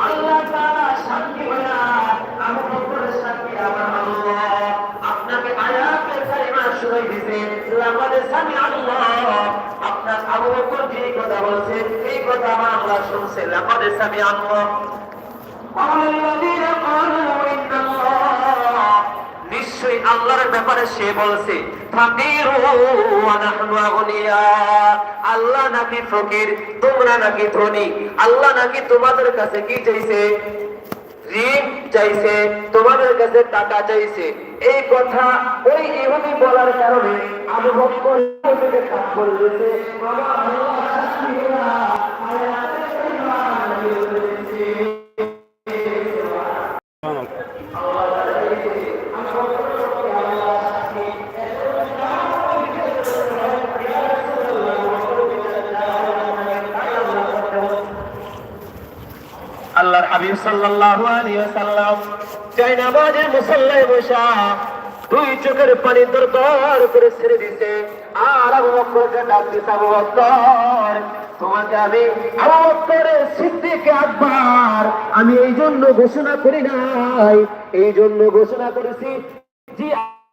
আল্লাহ আল্লাহর ব্যাপারে সে বলছে আল্লাহ নাকি ফকির তোমরা নাকি ধনী আল্লাহ নাকি তোমাদের কাছে কি চাইছে ঋণ চাইছে তোমাদের কাছে টাকা চাইছে এই কথা ওই ইহুদি বলার কারণে আবু বকর করে বাবা আল্লাহ হাবিব সাল্লাল্লাহু আলাইহি ওয়াসাল্লাম চাই নামাজের মুসল্লায় বসা দুই চোখের পানি দর দর করে ছেড়ে দিতে আর আবু বকরকে ডাক দিতে আবু বকর, তোমাকে আমি আবু বকরের সিদ্দিকে আকবার। আমি এই জন্য ঘোষণা করি নাই, এই জন্য ঘোষণা করেছি যে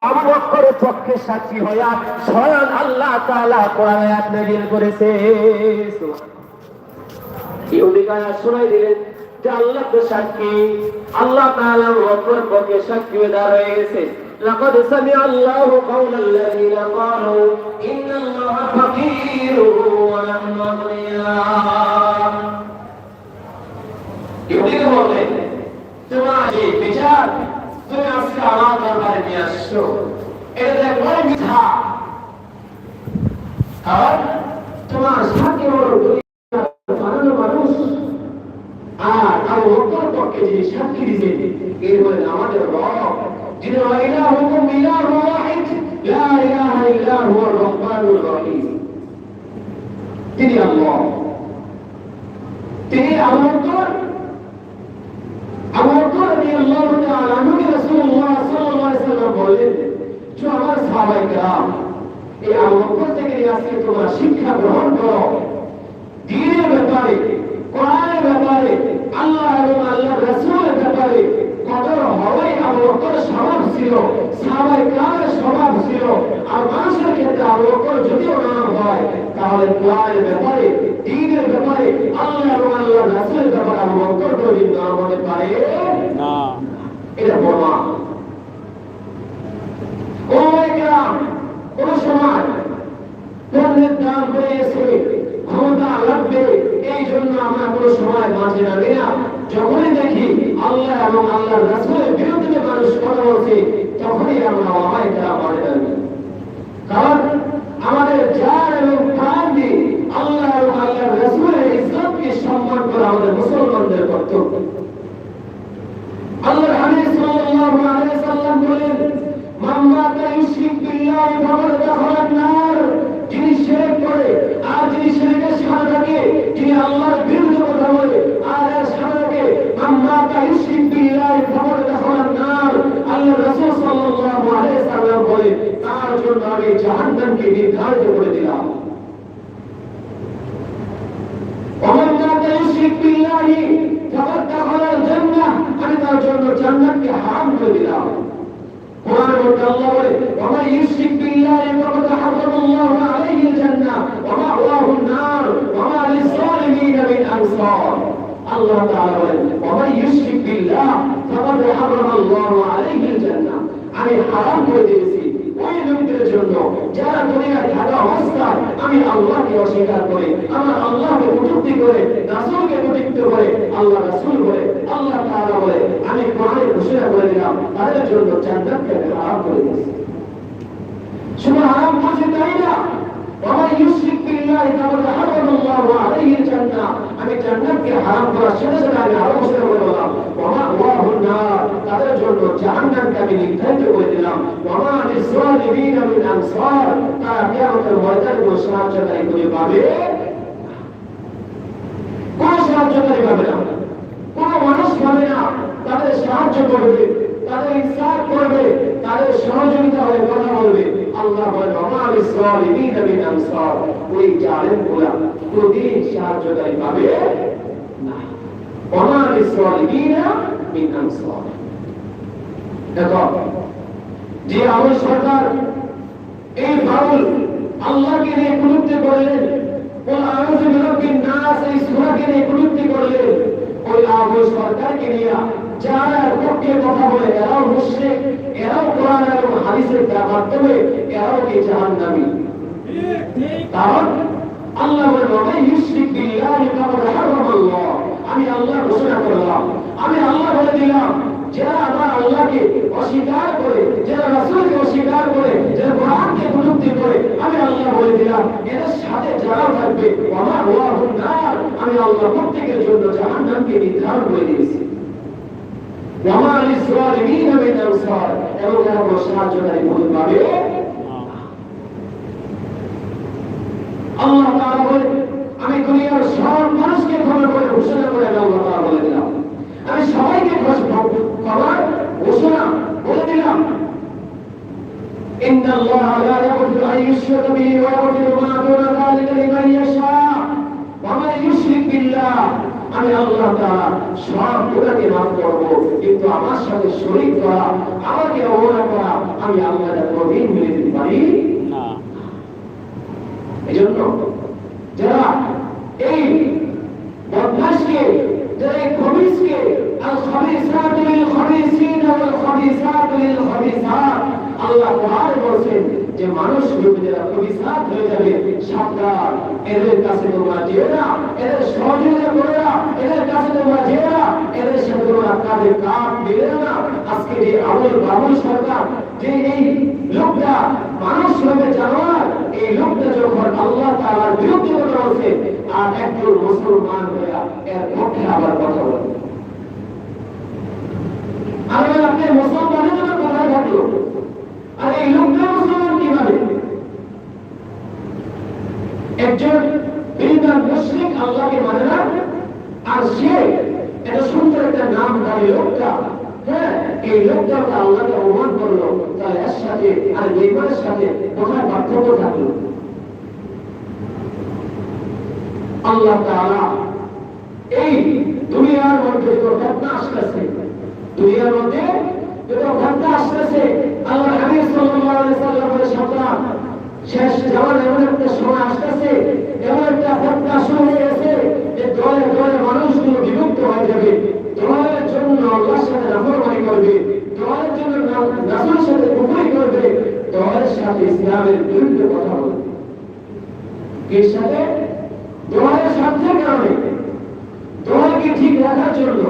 আবু বকরের পক্ষে সাক্ষী হইয়া স্বয়ং আল্লাহ তাআলা কোরআন আয়াত নাযিল করেছে। ইহুদিকারা শোনাই দিলেন? যে আল্লাহ তো সাক্ষী আল্লাহ তাআলা ওপর পক্ষে সাক্ষী হয়ে দাঁড়িয়ে গেছে لقد سمع الله قول الذين قالوا إن الله فقير ونحن أغنياء ইহুদিকে বললেন তোমার এই বিচার তুমি আজকে আমার দরবারে নিয়ে আসছো এটা দেখ বড় মিথ্যা কারণ তোমার সাক্ষী যিনি সাক্ষী দিয়েছেন এর হলেন আমাদের রব। যিনি তিনি তিনি আমার সাহাবায়ে এই আবু থেকে আজকে তোমরা শিক্ষা গ্রহণ করো দ্বীনের ব্যাপারে, কোরআনের ব্যাপারে আল্লাহ এবং আল্লাহ রাসূলের ব্যাপারে কঠোর হওয়াই আবু বকরের স্বভাব ছিল সাহাবায়ে কেরামের স্বভাব ছিল। আর মানুষের ক্ষেত্রে আবু বকর যদিও নাম হয় তাহলে কোরআনের ব্যাপারে দ্বীনের ব্যাপারে আল্লাহ এবং আল্লাহ রাসূলের ব্যাপারে আবু বকর কোনদিন নাম হতে পারে? না। এটা প্রমাণ ওলামায়ে কেরাম কোন সময় পণ্যের দাম বেড়ে এসে ক্ষমতা লাগবে এই জন্য আমরা কোনো সময় মাঝে নামি না? যখনই দেখি আল্লাহ এবং আল্লাহ রাসূলের বিরুদ্ধে মানুষ কথা বলছে, তখনই আমরা আমায় তারা মনে নামি কারণ আমাদের জান এবং প্রাণ দিয়ে আল্লাহ এবং আল্লাহ রাসূলের ইসলামকে সম্মান করা আমাদের মুসলমানদের কর্তব্য। আল্লাহ হাবিব সাল্লাল্লাহু আলাইহি সাল্লাম বলেন মাতা ইউশরিক বিল্লাহি ফাকাদ নার যিনি শিরক করে আর যিনি শিরকের সাথে থাকে যিনি আল্লাহর বিরুদ্ধে কথা বলে আর এর সাথে থাকে মান মাতা ইউশরিক বিল্লাহি ফাকাদ দাখালান নার আল্লাহ রাসূল সাল্লাল্লাহু আলাইহি সাল্লাম বলে তার জন্য আমি জাহান্নামকে নির্ধারিত করে দিলাম। আমি আল্লাহ বলে ওয়া ইউশরিক বিল্লাহি ফাকাদ হারামাল্লাহু আলাইহি জান্নাহ মা লিসালিমিন মিন আনসার। আল্লাহ তাআলা হারাম করে দিলাম যারা দুনিয়ায় থাকা অবস্থায় আমি আল্লাহকে অস্বীকার করে আমার আল্লাহকে কটূক্তি করে রাসূলকে কটূক্তি করে আল্লাহ রাসূল বলে আল্লাহ তাআলা বলে আমি কোরআনে ঘোষণা করে দিলাম তাদের জন্য জান্নাতকে আমি হারাম করে দিয়েছি শুধু হারাম করছে তাই না ومن يشرك بالله فقد حرم الله عليه الجنة আমি জান্নাতকে হারাম করার সাথে সাথে আমি আরো ঘোষণা করে বললাম ومأواه النار তাদের জন্য জাহান্নামকে আমি নির্ধারিত করে দিলাম। আমার সালিমিন আমি নাম সর তারা আমাদের ময়দানে কোনো সাহায্যকারী করে পাবে কোনো সাহায্যকারী পাবে না। কোনো মানুষ পাবে না। তাদের সাহায্য করবে, তাদের ইনসাফ করবে, তাদের সহযোগিতা হয়ে কথা বলবে। আল্লাহ বলে আমার সালিমিন আমি নাম সর ওই জালেমগুলা প্রতিদিন সাহায্যকারী পাবে না। আমার বিনা মিন আনসার। যে আমার সরকার এই বাউল আল্লাহকে নিয়ে কুলুপ্তি করলেন ওই আউযু বিরাব্বিন নাস এই সূরাকে নিয়ে কুলুপ্তি করলেন ওই আবু সরকারকে নিয়ে যারা পক্ষে কথা বলে, এরাও মুশরিক, এরাও কোরআন এবং হাদিসের মাধ্যমে, এরাও কি জাহান্নামী? কারণ আল্লাহ বলে ওয়াই ইউশরিক বিল্লাহি ফাকাদ আমি আল্লাহ ঘোষণা করলাম। আমি আল্লাহ বলে দিলাম, যারা আমার আল্লাহকে অস্বীকার করে, যারা রাসূলকে অস্বীকার করে, যারা কোরআনকে বিরুদ্ধে করে, আমি আল্লাহ বলে দিলাম, এদের সাথে যারা থাকবে আমার ওয়াহুন নার, আমি আল্লাহ প্রত্যেকের জন্য জাহান্নামকে নির্ধারণ করে দিয়েছি। আমি দুনিয়ার সব করে ঘোষণা করে আমি আল্লাহ তাআলা বলে দিলাম আমি সবাইকে ক্ষমা ঘোষণা বলে দিলাম إن الله لا يغفر أن يشرك به ويغفر ما دون ذلك لمن يشاء ومن يشرك بالله আমি আল্লাহ তাআলা সব গুনাহকে মাফ করব কিন্তু আমার সাথে শরীক করা আমাকে অবহেলা করা আমি আল্লাহর কোনদিন মেনে নিতে পারি না এজন্য মানুষ যারা খবিসাত হয়ে যাবে, সাবধান। এদের কাছে তোমরা যেও না, এদের সহযোগিতা করো না, এদের কাছে তোমরা যেও না, এদের সাথে তোমরা কাঁধে কাঁধ মিলে না। আজকে যে আমল বাবুল সরকার, যে এই লোকটা মানুষ হবে জানোয়ার, এই লোকটা যখন আল্লাহ তাআলার বিরুদ্ধে কথা বলছে, আর একজন মুসলমান হইয়া এর পক্ষে আবার কথা বলে। আমি আপনি মুসলমানের জন্য কোথায় থাকল আর এই লোকটা মুসলমান কীভাবে একজন বেইমান মুশরিক আল্লাহকে মানে না? আর সে এত সুন্দর একটা নাম দাঁড়িয়ে লোকটা হ্যাঁ এই লোকটা আল্লাহকে করল এর সাথে আর বেইমানের সাথে কোথায় পার্থক্য থাকল। আল্লাহ এই দুনিয়ার মধ্যে তো ঘটনা আসতেছে, দুনিয়ার মধ্যে যত ঘটনা আসতেছে আল্লাহ হাবিব সাল্লাল্লাহু আলাইহি সাল্লামের শেষ এমন একটা সময় আসতেছে এমন একটা ঘটনা শুরু হয়ে গেছে যে দলে দলে মানুষগুলো বিভক্ত হয়ে যাবে দলের জন্য আল্লাহর সাথে নাফরমানি করবে দলের জন্য রাসূলের সাথে কুফরি করবে দলের সাথে ইসলামের বিরুদ্ধে কথা বলবে। এর সাথে? দলের স্বার্থের কারণে দলকে ঠিক রাখার জন্য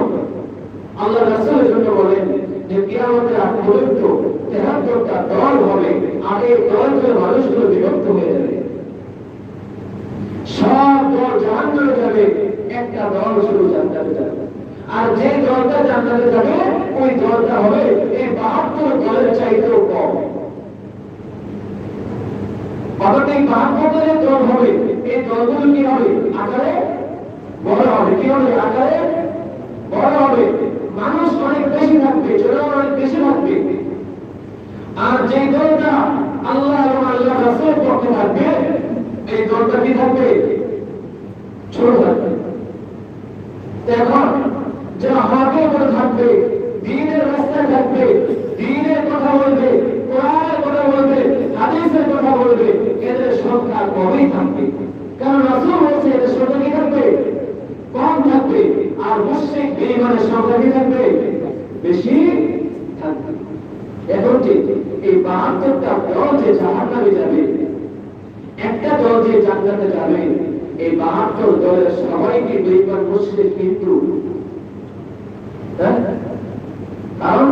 আল্লাহ রাসূলের জন্য বলেন যে, কিয়ামতের আগ পর্যন্ত তেহাত্তরটা দল হবে আর এই দলগুলো মানুষগুলো বিভক্ত হয়ে যাবে। সব দল জাহান জাহান্নামে যাবে, একটা দল শুধু জান্নাতে যাবে। আর যে দলটা জান্নাতে যাবে, ওই দলটা হবে এই বাহাত্তর দলের চাইতেও কম অর্থাৎ এই বাহাত্তর যে হবে, এই দলগুলো কি হবে? আকারে বড় হবে। কি হবে? আকারে বড় হবে। মানুষ অনেক বেশি থাকবে, জনগণ অনেক বেশি থাকবে। আর যে দলটা আল্লাহ এবং আল্লাহ রাসুল পক্ষে থাকবে এই দলটা কি থাকবে ছোট থাকবে এখন যারা হকের উপরে থাকবে দিনের রাস্তায় থাকবে দিনের কথা বলবে কোরআনের কথা বলবে হাদিসের কথা বলবে এদের সংখ্যা কমই থাকবে কারণ রাসূল বলছে এদের সংখ্যা কি থাকবে কম থাকবে আর মুশরিক বেঈমানের থাকবে? বেশি এখন ঠিক এই বাহাত্তরটা দল যে জাহান্নামে যাবে, একটা যে যাবে, এই বাহাত্তর দলের সবাইকে বেঈমান মুশরিক কিন্তু? কারণ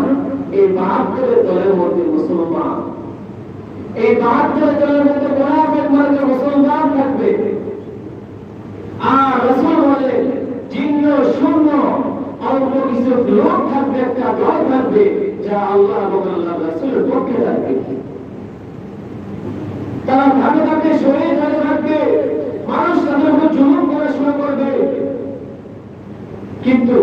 এই বাহাত্তরের দলের মধ্যে মুসলমান। এই বাহাত্তরের দলের মধ্যে মুসলমান থাকবে আর রসুল বলে জিন্ন শূন্য অল্প কিছু লোক থাকবে, একটা দল থাকবে, যা আল্লাহ এবং আল্লাহ রসুলের পক্ষে থাকবে। তারা ভাবে থাকবে শরীর ভালো থাকবে, মানুষ তাদের উপর জুলুম করা শুরু করবে। কিন্তু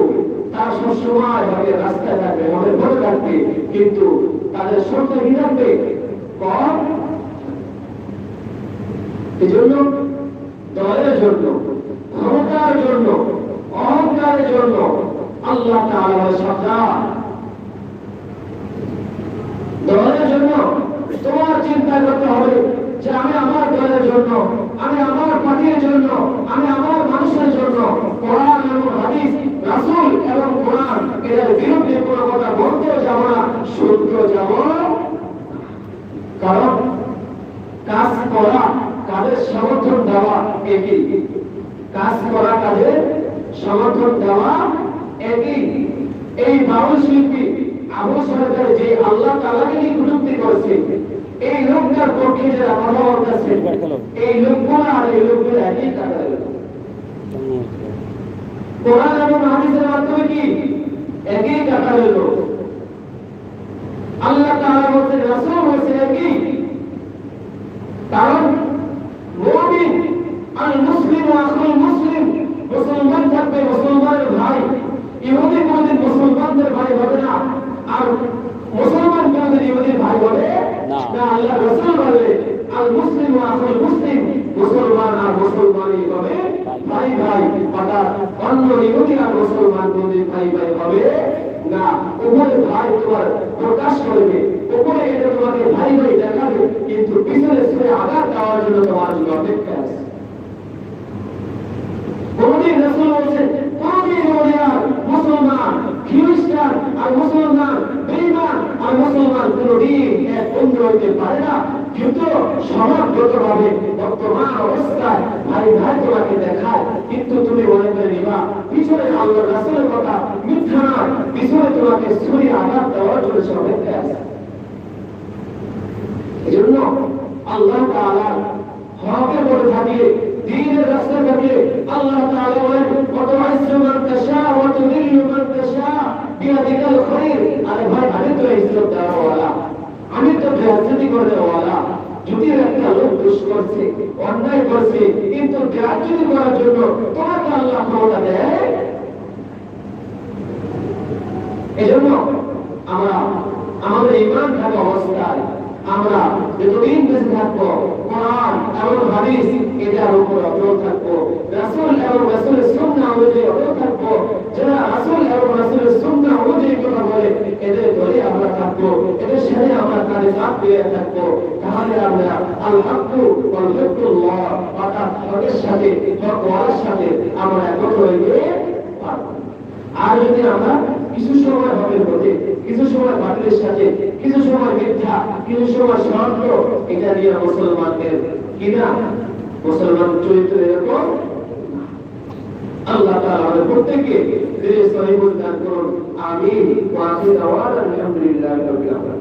তারা সবসময় ভাবে রাস্তায় থাকবে ভাবে ভরে থাকবে, কিন্তু তাদের সংখ্যা কি থাকবে? কম। এজন্য দলের জন্য, ক্ষমতার জন্য, অহংকারের জন্য আল্লাহ দলের জন্য তোমার চিন্তা করতে হবে যে আমি আমার দলের জন্য, আমি আমার পার্টির জন্য, আমি আমার মানুষের জন্য কোরআন এবং হাদিস, রাসূল এবং কোরআন এদের বিরুদ্ধে কোনো কথা বলতেও যাব না শুনতেও যাব না। কারণ কাজ করা কাজের সমর্থন দেওয়া একই কাজ করা কাজের সমর্থন দেওয়া একই এই বাউল আল্লাহ তালাকে এই লোকগুলো আর এই লোকগুলো একই একই টাকা দিল? আল্লাহ তাআলা বলছেন, রাসূল বলছেন একই কারণ মুমিন আর মুসলিম ও আখুল মুসলিম মুসলমান থাকবে মুসলমানের ভাই ইহুদি কোনদিন মুসলমানদের ভাই হবে না আর মুসলমান কোনদিন ইহুদির ভাই হবে না। আল্লাহ রাসূল বলে আল মুসলিম ও মুসলিম। মুসলমান আর মুসলমানই হবে ভাই ভাই অর্থাৎ অন্য ইহুদি আর মুসলমান কোনদিন ভাই ভাই হবে। না উপরে ভাই তোমার প্রকাশ করবে। উপরে এটা তোমাকে ভাই ভাই দেখাবে কিন্তু পিছনে শুনে আঘাত দেওয়ার জন্য তোমার জন্য অপেক্ষা আছে। কোনদিন রসুল বলছেন কোনদিন ওরিয়ার মুসলমান খ্রিস্টান আর মুসলমান বেইমান আর মুসলমান কোনদিন এক বন্ধু হইতে পারে না কিন্তু সমাজগত ভাবে বর্তমান অবস্থায় ভাই ভাই তোমাকে দেখায় কিন্তু তুমি মনে করে নিবা পিছনে আল্লাহ রাসুলের কথা মিথ্যা না পিছনে তোমাকে ছুরি আঘাত দেওয়ার জন্য সে অপেক্ষায় আছে এজন্য আল্লাহ তাআলা হকে বলে থাকিয়ে দ্বীনের রাস্তা আমি তো বেয়াজ্জতি করে দেওয়ালা যদি একটা লোক দোষ করছে অন্যায় করছে কিন্তু বেয়াজ্জতি করার জন্য তোমাকে আল্লাহ ক্ষমতা দেয়? এজন্য আমরা, আমাদের ইমান থাকা অবস্থায় আমরা যতদিন বেঁচে থাকব, কোরআন এবং হাদিস এটার উপর অটল থাকব। রাসূল এবং রাসূলের সুন্নাহ অনুযায়ী অটল থাকব। যারা রাসূল এবং রাসূলের সুন্নাহ অনুযায়ী কথা বলে, এদের ধরে আমরা থাকব, এদের সাথে আমরা কাঁধে কাঁধ পেয়ে থাকব। তাহলে আমরা আল হাক্কু ওয়াল হিকুল্লাহ অর্থাৎ হকের সাথে হক সাথে আমরা একত্র হইতে পারব। আর যদি আমরা কিছু সময় হবে হতে কিছু সময় বাতিলের সাথে কিছু সময় মিথ্যা, কিছু সময় স্বর্ণ এটা নিয়ে মুসলমানদের কিনা মুসলমান চরিত্র এরকম আল্লাহ তাআলা আমাদের প্রত্যেককে দিলে সহিবুল দান করুন। আমিন। ওয়া আখির দাওয়ানা আলহামদুলিল্লাহি রাব্বিল আলামিন।